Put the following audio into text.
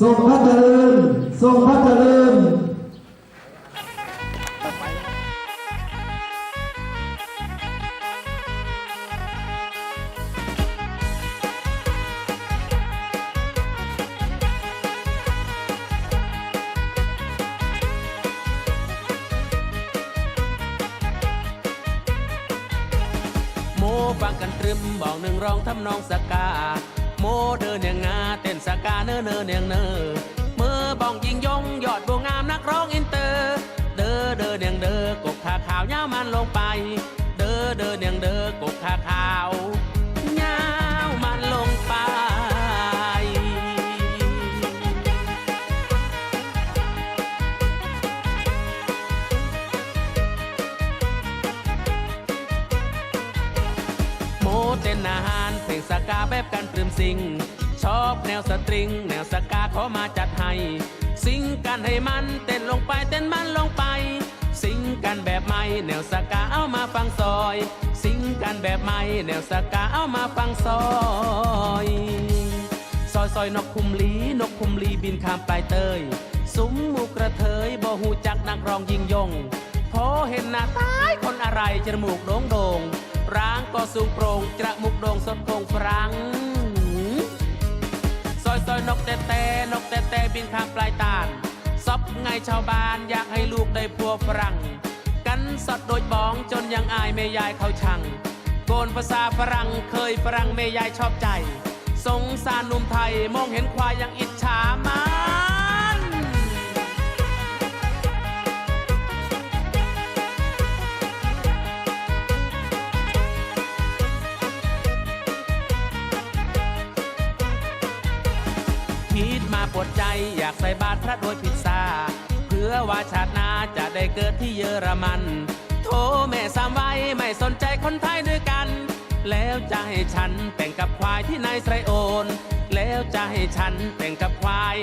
ทรงพระเจริญโมฟังกันตรึมบอกหนึ่งร้องทำนองสกา โมเดินอย่างงาเต้นสกาเนอเนอเนียงเนอเมื่อบ้องยิงยงยอดบัวงามนักร้องอินเตอร์ เดอเดอเนียงเดอกกขาขาวยาวมันลงไป เดอเดอเนียงเดอกกขาขาว เต้นอาหารเพลงสกาแบบกันตรึมสิง ชอบแนวสตริง แนวสกาขอมาจัดให้ สิงกันให้มันเต้นลงไปเต้นมันลงไป สิงกันแบบใหม่แนวสกาเอามาฟังซอย สิงกันแบบใหม่แนวสกาเอามาฟังซอยซอยซอยนกคุมลีนกคุมลีบินข้ามปลายเตยซุ้มหมูกระเทยบ่หูจักนักร้องยิงยงพอเห็นหน้าตายคนอะไรจมูกโด่งโด่ง ก็สูงโปร่งจมูกโด่งสดโคงฟรังซอยซอยนกแต่แต่นกแต่แต่บินข้ามปลายตาลซอบไงชาวบ้านอยากให้ลูกได้พัวฝรั่งกันสดโดยบ้องจนยังอายแม่ยายเขาชังโกนภาษาฝรั่งเคยฝรั่งแม่ยายชอบใจ สงสารหนุ่มไทยมองเห็นควายยังอิจฉามัน คิดมาปวดใจอยากใส่บาตรพระโดยพิซซ่าเพื่อว่าชาติหน้าจะได้เกิดที่เยอรมัน โทแม่สามไว้ไม่สนใจคนไทยด้วยกัน แล้วจะให้ฉันแต่งกับควายที่นายไสรโอน แล้วจะให้ฉันแต่งกับควาย